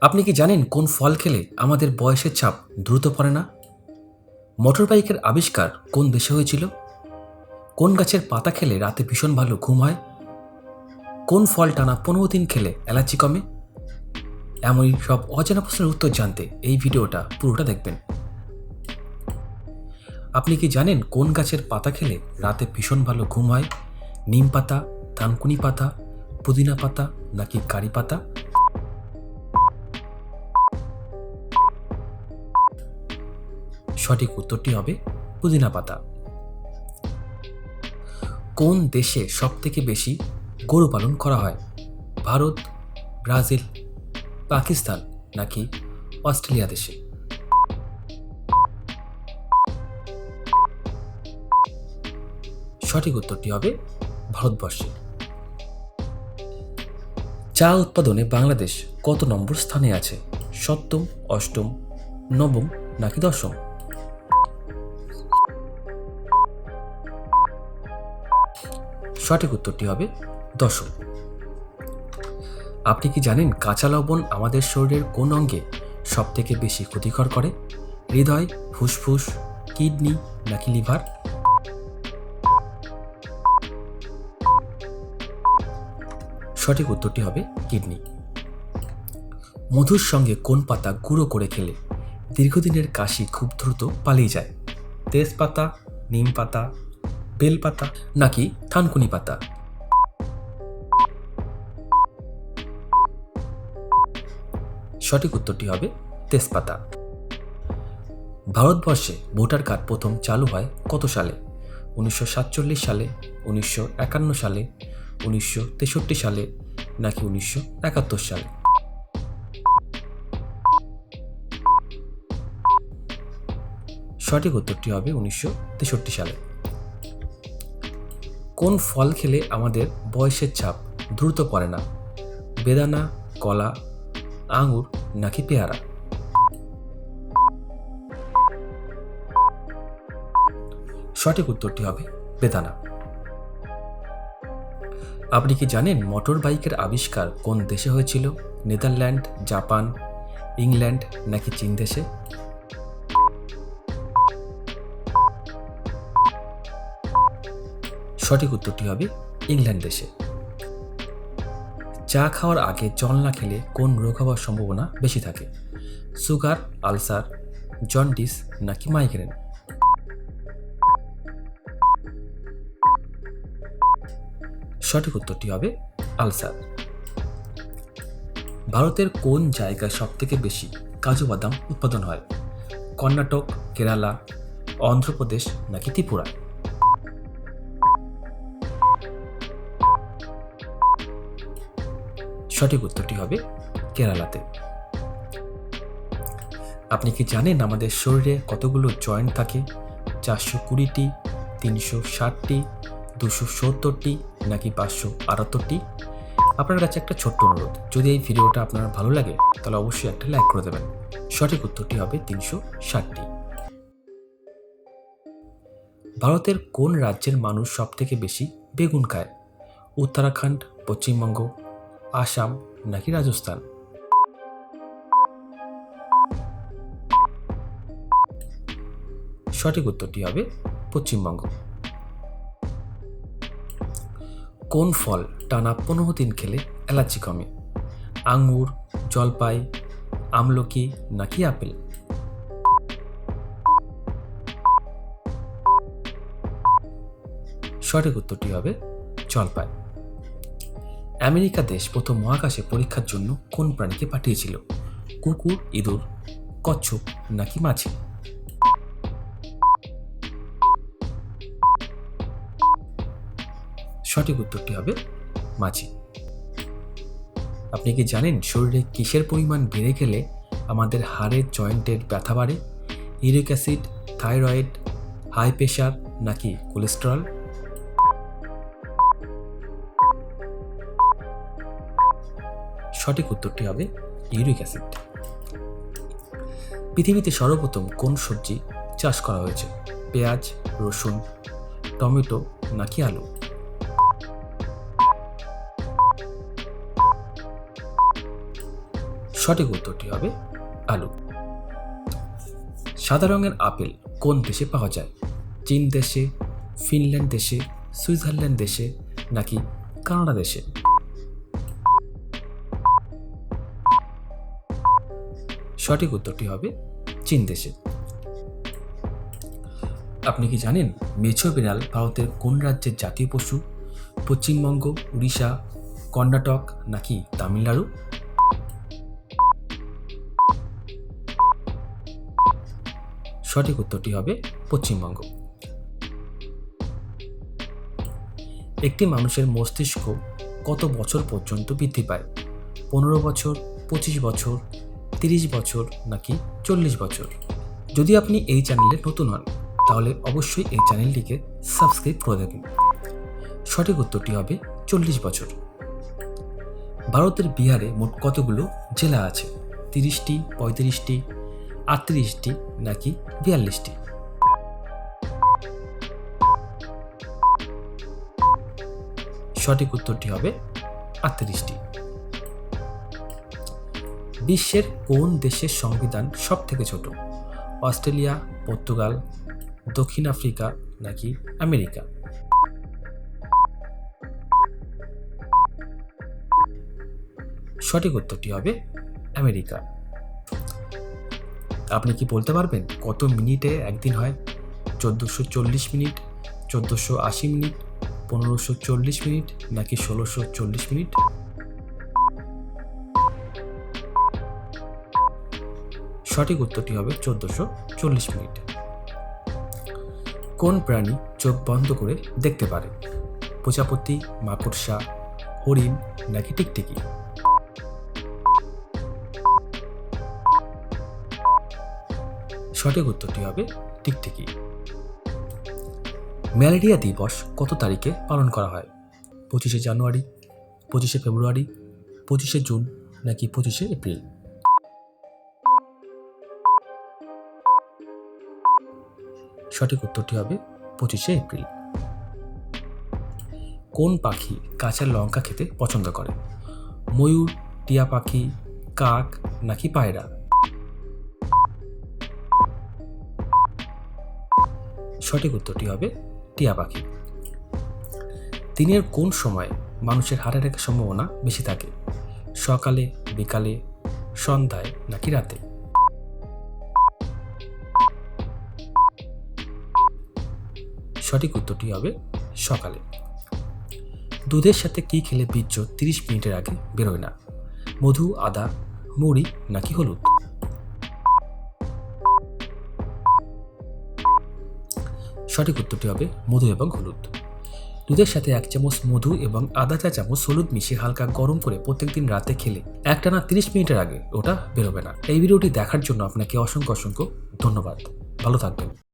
আপনি কি জানেন কোন ফল খেলে আমাদের বয়সের ছাপ দ্রুত পড়ে না? মোটরবাইকের আবিষ্কার কোন দেশে হয়েছিল? কোন গাছের পাতা খেলে রাতে ভীষণ ভালো ঘুম হয়? কোন ফল টানা পনেরো দিন খেলে অ্যালার্জি কমে? এমনই সব অজানা প্রশ্নের উত্তর জানতে এই ভিডিওটা পুরোটা দেখবেন। আপনি কি জানেন কোন গাছের পাতা খেলে রাতে ভীষণ ভালো ঘুম হয়? নিম পাতা থানকুনি পাতা, পুদিনা পাতা নাকি কারি পাতা? সঠিক উত্তরটি হবে পুদিনা পাতা। কোন দেশে সবথেকে বেশি গরু পালন করা হয়? ভারত, ব্রাজিল, পাকিস্তান নাকি অস্ট্রেলিয়া দেশে? সঠিক উত্তরটি হবে ভারতবর্ষে। চা উৎপাদনে বাংলাদেশ কত নম্বর স্থানে আছে? সপ্তম, অষ্টম, নবম নাকি দশম? সঠিক উত্তরটি হবে দশম আপনি কি জানেন কাঁচা লবণ আমাদের শরীরের কোন অঙ্গে সব থেকে বেশি ক্ষতিকর করে? হৃদয়, ফুসফুস, কিডনি নাকি লিভার? সঠিক উত্তরটি হবে কিডনি। মধুর সঙ্গে কোন পাতা গুঁড়ো করে খেলে দীর্ঘদিনের কাশি খুব দ্রুত পালিয়ে যায়? তেজপাতা, নিম পাতা বেলপাতা নাকি থানকুনি পাতা? সঠিক উত্তরটি হবে তেজপাতা। ভারতবর্ষে ভোটার কার্ড প্রথম চালু হয় কত সালে? উনিশশো সাতচল্লিশ সালে, উনিশশো একান্ন সালে, উনিশশো তেষট্টি সালে নাকি উনিশশো একাত্তর সালে? সঠিক উত্তরটি হবে উনিশশো তেষট্টি সালে। কোন ফল খেলে আমাদের বয়সের ছাপ দ্রুত পড়ে না? বেদানা, কলা, আঙুর নাকি পেয়ারা? সঠিক উত্তরটি হবে বেদানা। আপনি কি জানেন মোটর বাইকের আবিষ্কার কোন দেশে হয়েছিল? নেদারল্যান্ড, জাপান, ইংল্যান্ড নাকি চীন দেশে? সঠিক উত্তরটি হবে ইংল্যান্ড দেশে। চা খাওয়ার আগে জল না খেলে কোন রোগ হওয়ার সম্ভাবনা বেশি থাকে? সুগার, আলসার, জন্ডিস নাকি মাইগ্রেন? সঠিক উত্তরটি হবে আলসার। ভারতের কোন জায়গায় সবথেকে বেশি কাজু বাদাম উৎপাদন হয়? কর্ণাটক, কেরালা, অন্ধ্রপ্রদেশ নাকি ত্রিপুরা? সঠিক উত্তরটি হবে কেরালাতে। আপনি কি জানেন আমাদের শরীরে কতগুলো জয়েন্ট থাকে? চারশো কুড়িটি, তিনশো ষাটটি, দুশো সত্তরটি নাকি পাঁচশো আটাত্তরটি? আপনার কাছে একটা ছোট্ট অনুরোধ, যদি এই ভিডিওটা আপনার ভালো লাগে, তাহলে অবশ্যই একটা লাইক করে দেবেন। সঠিক উত্তরটি হবে তিনশো ষাটটি। ভারতের কোন রাজ্যের মানুষ সবথেকে বেশি বেগুন খায়? উত্তরাখণ্ড, পশ্চিমবঙ্গ আসাম নাকি রাজস্থান? সঠিক উত্তরটি হবে পশ্চিমবঙ্গ। কোন ফল টানা পনেরো দিন খেলে অ্যালার্জি কমে? আঙ্গুর, জলপাই, আমলকি নাকি আপেল? সঠিক উত্তরটি হবে জলপাই। আমেরিকা দেশ প্রথম মহাকাশে পরীক্ষার জন্য কোন প্রাণীকে পাঠিয়েছিল? কুকুর, ইঁদুর, কচ্ছপ নাকি মাছি? সঠিক উত্তরটি হবে মাছি। আপনি কি জানেন শরীরে কিসের পরিমাণ বেড়ে গেলে আমাদের হাড়ের জয়েন্টের ব্যথা বাড়ে? Uric acid, thyroid, high pressure নাকি কোলেস্টেরল? সঠিক উত্তরটি হবে ইউরিক অ্যাসিড। পৃথিবীতে সর্বপ্রথম কোন সবজি চাষ করা হয়েছে? পেঁয়াজ, রসুন, টমেটো নাকি আলু? সঠিক উত্তরটি হবে আলু। সাদা রঙের আপেল কোন দেশে পাওয়া যায়? চীন দেশে, ফিনল্যান্ড দেশে, সুইজারল্যান্ড দেশে নাকি কানাডা দেশে? সঠিক উত্তরটি হবে চীন দেশে। আপনি কি জানেন মেছো বিড়াল ভারতের কোন রাজ্যের জাতীয় পশু? পশ্চিমবঙ্গ, উড়িষ্যা, কর্ণাটক নাকি তামিলনাড়ু? সঠিক উত্তরটি হবে পশ্চিমবঙ্গ। একটি মানুষের মস্তিষ্ক কত বছর পর্যন্ত বৃদ্ধি পায়? পনেরো বছর, পঁচিশ বছর তিরিশ বছর নাকি চল্লিশ বছর? যদি আপনি এই চ্যানেলে নতুন হন, তাহলে অবশ্যই এই চ্যানেলটিকে সাবস্ক্রাইব করে দেবেন। সঠিক উত্তরটি হবে চল্লিশ বছর। ভারতের বিহারে মোট কতগুলো জেলা আছে? তিরিশটি, পঁয়ত্রিশটি, আটত্রিশটি নাকি বিয়াল্লিশটি? সঠিক উত্তরটি হবে আটত্রিশটি। বিশ্বের কোন দেশের সংবিধান সব থেকে ছোট? অস্ট্রেলিয়া, পর্তুগাল, দক্ষিণ আফ্রিকা নাকি আমেরিকা? সঠিক উত্তরটি হবে আমেরিকা। আপনি কি বলতে পারবেন কত মিনিটে একদিন হয়? চোদ্দোশো চল্লিশ মিনিট, চোদ্দোশো আশি মিনিট, পনেরোশো চল্লিশ মিনিট নাকি ষোলোশো চল্লিশ মিনিট? সঠিক উত্তরটি হবে চোদ্দোশো চল্লিশ মিনিট। কোন প্রাণী চোখ বন্ধ করে দেখতে পারে? প্রজাপতি, মাকড়সা, হরিণ নাকি টিকটিকি? সঠিক উত্তরটি হবে টিকটিকি। ম্যালেরিয়া দিবস কত তারিখে পালন করা হয়? পঁচিশে জানুয়ারি, পঁচিশে ফেব্রুয়ারি, পঁচিশে জুন নাকি পঁচিশে এপ্রিল? সঠিক উত্তরটি হবে পঁচিশে এপ্রিল। কোন পাখি কাঁচা লঙ্কা খেতে পছন্দ করে? ময়ূর, টিয়া পাখি, কাক নাকি পায়রা? সঠিক উত্তরটি হবে টিয়া পাখি। দিনের কোন সময় মানুষের হার্ট অ্যাটাকের সম্ভাবনা বেশি থাকে? সকালে, বিকালে, সন্ধ্যায় নাকি রাতে? সঠিক উত্তরটি হবে সকালে। দুধের সাথে কি খেলে বীর্য তিরিশ মিনিটের আগে বেরোয় না? মধু, আদা, মুড়ি নাকি হলুদ? সঠিক উত্তরটি হবে মধু এবং হলুদ। দুধের সাথে এক চামচ মধু এবং আধা চা চামচ হলুদ মিশিয়ে হালকা গরম করে প্রত্যেকদিন রাতে খেলে একটানা তিরিশ মিনিটের আগে ওটা বেরোবে না। এই ভিডিওটি দেখার জন্য আপনাকে অসংখ্য অসংখ্য ধন্যবাদ। ভালো থাকবেন।